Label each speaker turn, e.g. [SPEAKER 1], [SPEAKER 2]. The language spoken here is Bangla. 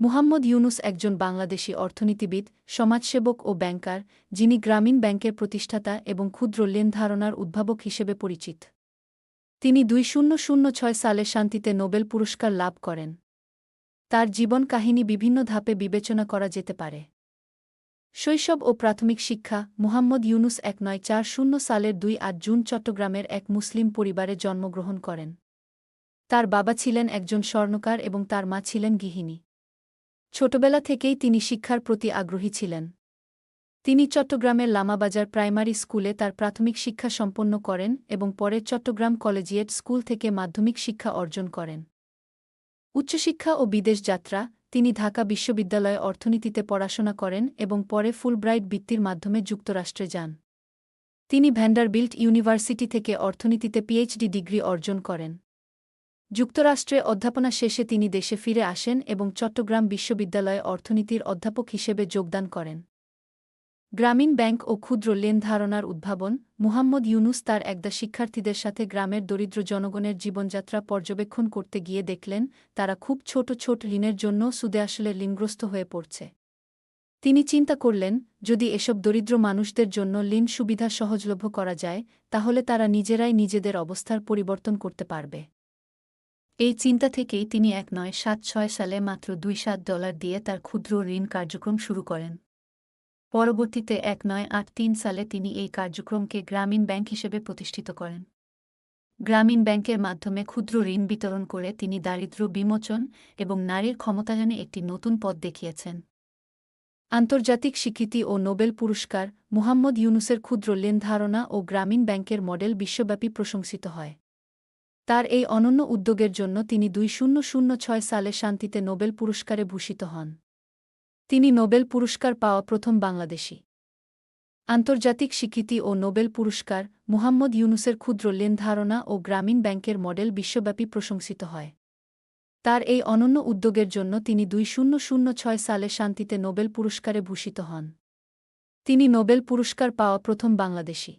[SPEAKER 1] মুহাম্মদ ইউনুস একজন বাংলাদেশী অর্থনীতিবিদ, সমাজসেবক ও ব্যাংকার, যিনি গ্রামীণ ব্যাংকের প্রতিষ্ঠাতা এবং ক্ষুদ্র লেন ধারণার উদ্ভাবক হিসেবে পরিচিত। তিনি দুই শূন্য ছয় সালে শান্তিতে নোবেল পুরস্কার লাভ করেন। তার জীবন কাহিনী বিভিন্ন ধাপে বিবেচনা করা যেতে পারে। শৈশব ও প্রাথমিক শিক্ষা, মুহাম্মদ ইউনুস এক নয় চার শূন্য সালের দুই আট জুন চট্টগ্রামের এক মুসলিম পরিবারে জন্মগ্রহণ করেন। তার বাবা ছিলেন একজন স্বর্ণকার এবং তার মা ছিলেন গৃহিণী। ছোটবেলা থেকেই তিনি শিক্ষার প্রতি আগ্রহী ছিলেন। তিনি চট্টগ্রামের লামাবাজার প্রাইমারি স্কুলে তার প্রাথমিক শিক্ষা সম্পন্ন করেন এবং পরে চট্টগ্রাম কলেজিয়েট স্কুল থেকে মাধ্যমিক শিক্ষা অর্জন করেন। উচ্চশিক্ষা ও বিদেশ যাত্রা, তিনি ঢাকা বিশ্ববিদ্যালয়ে অর্থনীতিতে পড়াশোনা করেন এবং পরে ফুলব্রাইট বৃত্তির মাধ্যমে যুক্তরাষ্ট্রে যান। তিনি ভ্যান্ডারবিল্ট ইউনিভার্সিটি থেকে অর্থনীতিতে পিএইচডি ডিগ্রি অর্জন করেন। যুক্তরাষ্ট্রে অধ্যাপনা শেষে তিনি দেশে ফিরে আসেন এবং চট্টগ্রাম বিশ্ববিদ্যালয়ে অর্থনীতির অধ্যাপক হিসেবে যোগদান করেন। গ্রামীণ ব্যাংক ও ক্ষুদ্র লেন ধারণার উদ্ভাবন, মুহাম্মদ ইউনুস তার একদা শিক্ষার্থীদের সাথে গ্রামের দরিদ্র জনগণের জীবনযাত্রা পর্যবেক্ষণ করতে গিয়ে দেখলেন, তারা খুব ছোট ছোট ঋণের জন্য সুদে আসলে ঋণগ্রস্ত হয়ে পড়ছে। তিনি চিন্তা করলেন, যদি এসব দরিদ্র মানুষদের জন্য ঋণ সুবিধা সহজলভ্য করা যায়, তাহলে তারা নিজেরাই নিজেদের অবস্থার পরিবর্তন করতে পারবে। এই চিন্তা থেকেই তিনি এক নয়, সাত, ছয় সালে মাত্র দুই, সাত ডলার দিয়ে তার ক্ষুদ্র ঋণ কার্যক্রম শুরু করেন। পরবর্তীতে এক নয়, আট, তিন সালে তিনি এই কার্যক্রমকে গ্রামীণ ব্যাংক হিসেবে প্রতিষ্ঠিত করেন। গ্রামীণ ব্যাংকের মাধ্যমে ক্ষুদ্র ঋণ বিতরণ করে তিনি দারিদ্র্য বিমোচন এবং নারীর ক্ষমতায়নে একটি নতুন পথ দেখিয়েছেন। আন্তর্জাতিক স্বীকৃতি ও নোবেল পুরস্কার, মুহাম্মদ ইউনুসের ক্ষুদ্র লেন ধারণা ও গ্রামীণ ব্যাংকের মডেল বিশ্বব্যাপী প্রশংসিত হয়। তার এই অনন্য উদ্যোগের জন্য তিনি দুই শূন্য ছয় সালে শান্তিতে নোবেল পুরস্কারে ভূষিত হন। তিনি নোবেল পুরস্কার পাওয়া প্রথম বাংলাদেশী। আন্তর্জাতিক স্বীকৃতি ও নোবেল পুরস্কার, মুহাম্মদ ইউনুসের ক্ষুদ্র লেন ধারণা ও গ্রামীণ ব্যাংকের মডেল বিশ্বব্যাপী প্রশংসিত হয়। তার এই অনন্য উদ্যোগের জন্য তিনি দুই শূন্য ছয় সালে শান্তিতে নোবেল পুরস্কারে ভূষিত হন। তিনি নোবেল পুরস্কার পাওয়া প্রথম বাংলাদেশী।